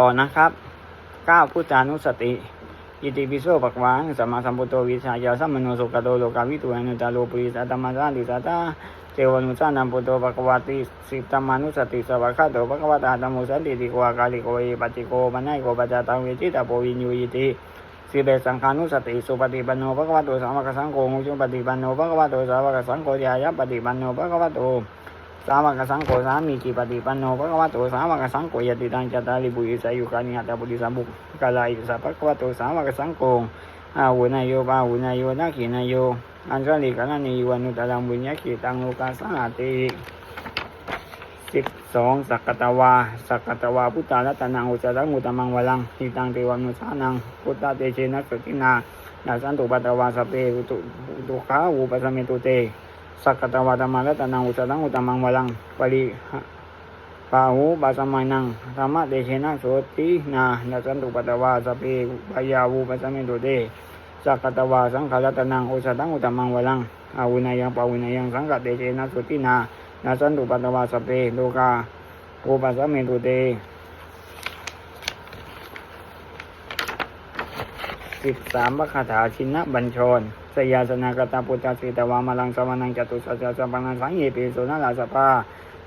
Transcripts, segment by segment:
ต่อนะครับก้าวพุทธานุสติอิติปิโสปักวังสัมมาสัมพุทโธวิชายาสัมมโนสุขโตโลกาวิตุอนุตาโลปุริสัตมะสันติสัตตาเทวนุสานัมพุทโธปักวาติสิตมานุสติสวัคคาโตปักวตาธรรมุสันติติโกอากาลิโกเอปัจจิโกปัญญโกปัจจตังเวจิตาโปวินยูอิติสิเบสังขานุสติสุปฏิปันโนภะควะโตสาวกสังโฆมุจุปฏิปันโนภะควะโตสาวกสังโฆยายะปฏิปันโนภะควะโต สาวกสังโฆสามีจิปฏิปันโนภะคะวะโตสาวกสังโฆยติตังจตาริบุริสายุกานิหัตถบุริสามุกกาลาอิสาภะควะโตสาวกสังโฆอาวุนายโยปาวุนายโยนักขินายโยอันสลิกานิยวานุตตะลังบุญญาคิตังโลกาสนาติสิบสองสักกตวาสักกตวาพุทธารัตนังอุจาระมุตมังวลังทิตังเทวานุสานังพุทธาเตเชนะสตินานาสันตุปัตตวาสเพอุตุตุขาอุปสมเมตุเต สักกตวาตมารัตนังอุสตังอุตมังวลังปริปาหูบาสมานังธรรมะเดชนะโสตินานาสันตุปัตตวาสเพปยาวูปัสสมิตุเตสักกตวาสังขารตนังอุสตังอุตมังวลังอาวุนายังปาวุนายังสังกัดเดชนะโสตินานาสันตุปัตตวาสเพโลกาโอปัสสมิตุเตสิบสามวคาถาชินะบัญชร สยาสนากตาปุตตาสิตวามลังสวานังจตุสัจจะสัมปังสังเยปิโสนาลาสภา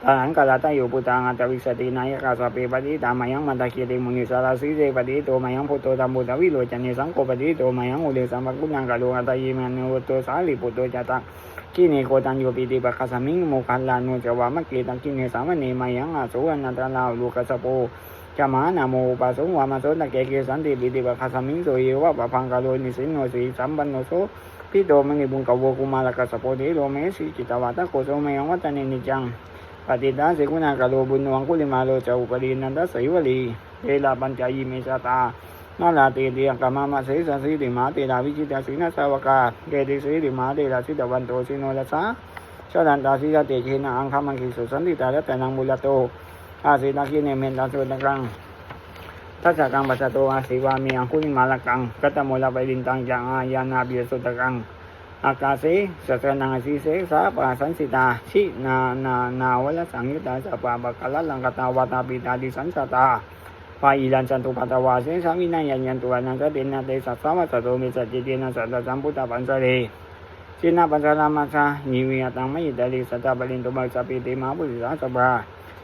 ทหารกาลาตาอยู่ปุตังอัตวิสตินายกาสเปปฏิตามายังมันตะเคียติมุนิสาราสีเจปฏิโตมายังพุทโตตัมบุตวิโรจเนสังโฆปฏิโตมายังอุเลสัมปกุณังกาโลอัตยิมันโนโตสาลิปุตโตจตังกิเนโกตันโยปิติปะคาสมิงโมคันลานุจวามะเกตังกิเนสามเนมายังอาโสอนันตลาลูกัสโปจามานาโมปะสงวามาโสตะเกเกสันติปิติปะคาสมิงโสเยวะปะพังกาโลนิสินโนสีสัมปันโนโส พิโตมณีบุญกวกุมาลกัสสะโพธิโลเมสีจิตวาตะโกโสเมยังวัตเนนิจังปฏิดาสิกุณากโลบุญวังกุลิมาโลจาอุปรีนันทสยวลีเทลาปัญจายิเมชาตานาลาเตเดียงกามามาเสสสีติมาเตลาวิจิตาสินาสาวกาเกติสีติมาเตลาสิตวันโตสิโนลัสาชดันตาสิยเตเชนะอังคามังคิสุสันติตาและแต่นางบุลโตอาสิตาคิเนเมนตาสุตะกัง ทัศกังปัสสโตอาศิวามีอังคุลิมาลกังกัตโมลาไปดินตังจังอายานาเบียสุตกัง อากาเสสัสนังสีเสสาปาสันสิตาชินานานาวลสังยุตาสปาบกลลังกตาวาตาปิตาดิสันสตาปาอิลันจันตุปัตวาเสสามินายัญญันตุอนันตเดนะเตสัสสาวะสโตมิสัจเจนะสัตตสัมพุทธปัญสเรชินาปัญสรามาสานิวิยตังไมยิตาลิสัตตบลินตุบัสสปิติมาบุริสาสบา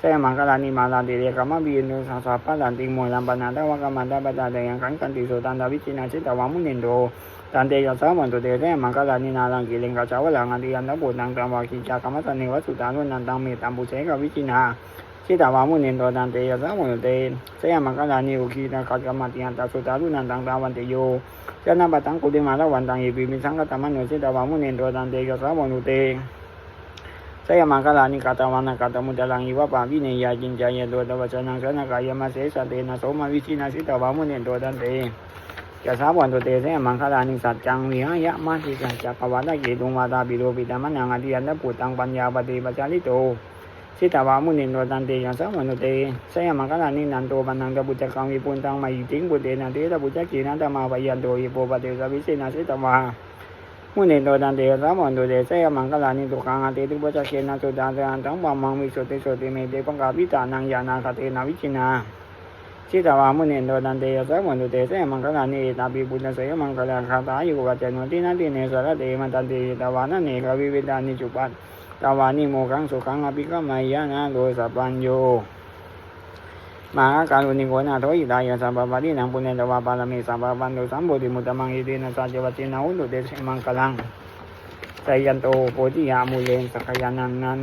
สมังกลานิมาลาติเรกามาบีนสาสาปะดันติโมลัมปนาตะวะกามันตะปะตะเดยังกันกันติโสตันตาวิจินาชิตวามุนินโดตันเตยสามันตุเตเสมังกลานินาลังกิเลงกาจาวะลังอันติยันตะบุตังตังวากิจากรรมสันนิวัสุตานุนันตังเมตัมปุเชกวิจินาชิตาวามุนินโดตันเตยสามันตุเตเสมังกลานิอุคีนาคัดกรรมติยันตาสุตานุนันตังตาวันติโยเจนาปะตังกุติมาละวันตังเอปีมิสังกตมันโนชิตาวามุนินโดตันเตยสามันตุเต สยมังคลานิกาตวานาคาตมุตลังอิวะปาวิเนยาจินจายโดตวชนังสนากายมาเสสเตนะโสมาวิชินาสิตวามุเนโดตันเตจะสาวันตุเตสยมังคลานิสัจจังวิหายะมาสิสัจจกวาตะเกตุงวาตาปิโรปิตามันังอธิยันตปุตังปัญญาปฏิปัจจาริโตสิตวามุเนโดตันเตจะสาวันตุเตสยมังคลานินันโตปันนังตะปุจจกังวิปุนตังมายิติงปุเตนะเตตะปุจจกีนันตมาปยันโตอิโปปเตสวิสินาสิตวา มุนิโตตันเตสามันโตเตเสยมังคลานิตุกังอเตตุปะจักเกนะสุตาเตอันตังปะมังวิสุติสุติเมเตปังกาปิตานังยานาคเตนะวิจินาชิตาวามุนิโตตันเตสามันโตเตเสยมังคลานิตาปิปุณเสยมังคลาคาตายุวัจโนตินาติเนสระเตมันตันเตตาวานะเนกวิเวดานิจุปัตตาวานิโมกังสุขังอภิกมายานะโลสัพพัญโย มหาการุณิโกนาโทอิตายะสัมปปะรินังปุญญตวาปารมีสัมปปันโตสัมโพธิมุตมังอิตินะสัจวัตินาอุตุเตสมังคลังไสยันโตโพธิยามุเลนสักยานันนัน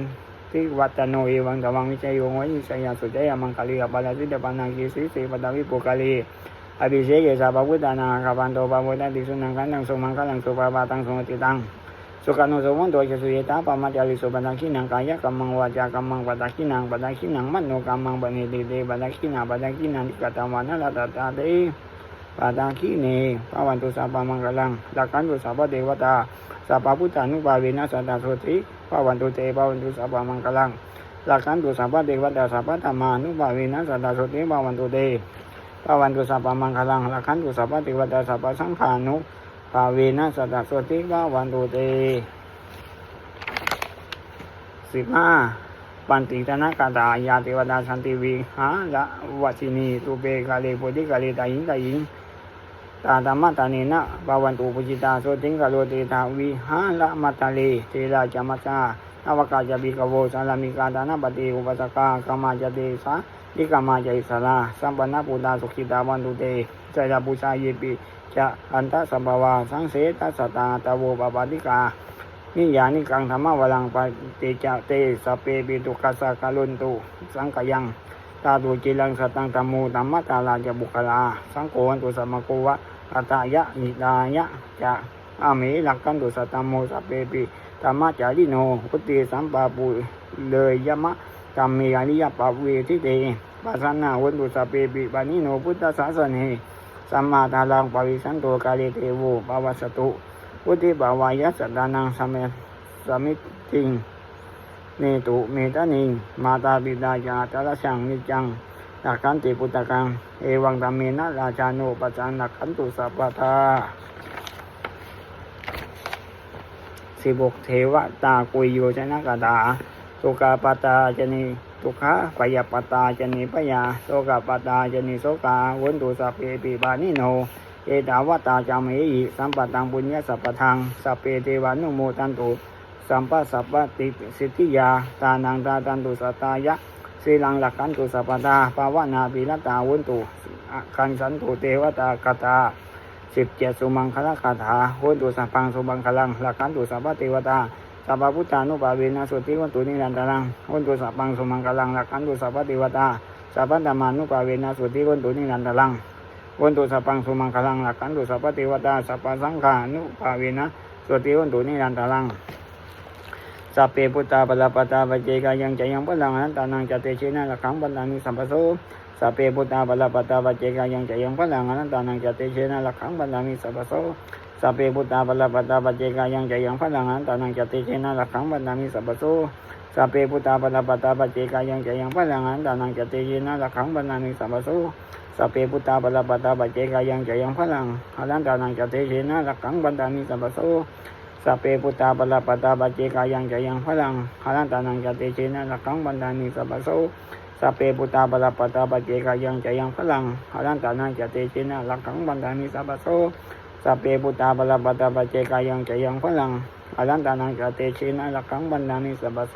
ทิวัตโนเอวังตวังวิจัยโยงวิสัยสุจยมังคลีปาลสิตปานังกิสิสิปตวิปุกาลีอภิเชกสัพพุทธานาคาปันโตปะโมตันติสุนังกันตังสุมังคัลังสุปาปาตังสุมติตัง สุขานุสวันตัวเจสุยตาปามาจาริสุปันคินังกายกัมมังวาจากัมมังปัตคินังปัตคินังมโนกัมมังปณิติเตปัตคินังปัตคินังนิกตวานะลาตตาเตปาตาคีเนปาวันตุสัพพมังคลังลักขันตุสัพพเทวตาสัพพพุทธานุภาเวนะสัตตาโสติปาวันตุเตปาวันตุสัพพมังคลังลักขันตุสัพพเทวตาสัพพธรรมานุภาเวนะสัตตาโสติปาวันตุเตปาวันตุสัพพมังคลังลักขันตุสัพพเทวตาสัพพสังขานุ ภาเวนะสัตตาโสติปาวันตุเตสิบห้าปันติตนะกาตายาติวดาสันติวิหาละวัชินีตุเปกาเลปุติกาเลตายิงตายิงตาธรรมตานีนะบาวันตุปุจิตาโสติงกาโลเตตาวิหาละมัตตาเลเทราจามัจจา นวกาจบิกโวสาลามิกาดานะปฏิอุปสกากามาจเตสาลิกามาจอิสลาสัมปันนปุตาสุขิตาวันตุเตจายาปุชาเยปิจะอันตสัมภวาสังเสตัสตาตะโวปปาติกานิยานิกังธรรมวลังปฏิจเตสเปปิตุกัสสะกาลุนตุสังกยังตาตุจิลังสตังธรรมูธรรมตาลาจะบุคลา สังโฆวันตุสัมมโกวะอัตายะนิตายะจะอามิลักขันตุสัตตมโมสเปปิ ธรรมจาริโนพุทธิสัมปาปุเลยยมะธรรมีอริยปาเวทิเตปัสสนาวันตุสเปปิปานิโนพุทธศาสเนสัมมาทาลังปวิสันโตกาเลเทโวปวัสสตุพุทธิบาวายะสัตานังสมสมิติงเนตุเมตานิงมาตาบิดายาตระชังนิจังนักขันติปุตตะกัง เอวังธรรมเมนะราชาโนปจานักขันตุสัพพทา สิบกเทวตากุยโยชนะกดาสุกาปตาจนิทุกขะปยปตาจนิปยาโสกาปตาจนิโสกาวันตุสัพเพปิบานิโนเอตาวตาจามเหิสัมปตังบุญญาสัพพทังสัพเพเทวานุโมทันตุสัมปัสสัพพติสิทธิยาตานังตาตันตุสัตตายะสีลังหลักขันตุสัพพตาภาวนาปีรตาวุนตุคันสันตุเทวตาคาถา สิบเจ็ดสุมังคละคาถาวุนตุสัพพังสุบังคลังหลักขันตุสัพพเทวตาสัพพพุทธานุภาเวนะสุติวันตุนิรันตรังวุนตุสัพพังสุมังคลังหลักขันตุสัพพเทวตาสัพพธรรมานุภาเวนะสุติวันตุนิรันตรังวันตุสัพพังสุมังคลังหลักขันตุสัพพเทวตาสัพพสังฆานุภาเวนะสวดติวันตุนิรันตรังสัพเพพุทธาปลปตาปเจกายังจะยังพลังอนันตานังจเตชินะละขังบัลลังนิสัมปโส สัพเพพุทธาปลปตาปเจกายังจะยังพลังอนันตานังจะเตเชนะละขังบัลลังนิสัมปโสสัพเพพุทธาปลปตาปเจกายังจะยังพลังอนันตานังจะเตเชนะละขังบัลลังนิสัมปโสสัพเพพุทธาปลปตาปเจกายังจะยังพลังอนันตานังจะเตเชนะละขังบัลลังนิสัมปโสสัพเพพุทธาปลปตาปเจกายังจะยังพลังอรันตานังจะเตเชนะลักขังบันดามิสัมปโสสัพเพพุทธาปลปตาปเจกายังจะยังพลังอรันตานังจะเตเชนะลักขังบันดามิสัมปโส สเพพุทธาปลปตาปัจเจกายังจะยังพลังอารันตานังจะเตชินะลักขังบันดามิสัมปโสสัพเพพุทธาปลปตาปัจเจกายังจะยังพลังอารันตานังจะเตชินะลักขังบันดามิสัมปโส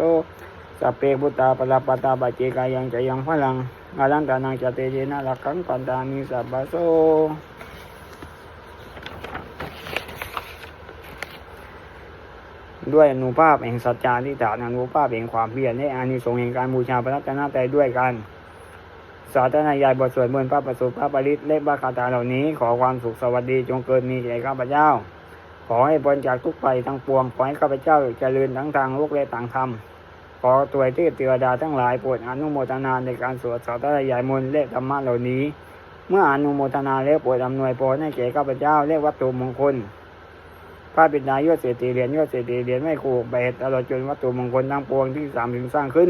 สัพเพพุทธาปลปตาปัจเจกายังจะยังพลังอาลันตานังจะเตชินะลักขังบันดามิสัพโส ด้วยอนุภาพแห่งสัจจาทิฐานอนุภาพแห่งความเพียรและอานิสงส์แห่งการบูชาพระรัตนตรัยด้วยกัน สาธนายายบทสวดมนต์พระประสูติพระปริตและพระคาถาเหล่านี้ ขอความสุขสวัสดีจงเกิดมีแก่ข้าพเจ้า ขอให้พ้นจากทุกภัยทั้งปวง ขอให้ข้าพเจ้าเจริญทั้งทางโลกและทางธรรม ขอตัวเทพเทวดาทั้งหลายโปรดอนุโมทนาในการสวดสาธยายมนต์และธรรมะเหล่านี้ เมื่ออนุโมทนาแล้วโปรดอำนวยพรให้แก่ข้าพเจ้าและวัตถุมงคล พระบิดายอดเศรษฐีเหรียญยอดเศรษฐีเหรียญไม่คู่แบดตลอดจนวัตถุมงคลทั้งปวงที่สามถึงสร้างขึ้น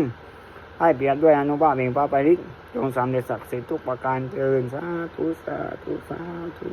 ให้เปลี่ยนด้วยอนุภาพแห่งพระปริศจงสำเร็จศักดิ์สิทธิ์ทุกประการเจริญสาธุสาธุสาธุ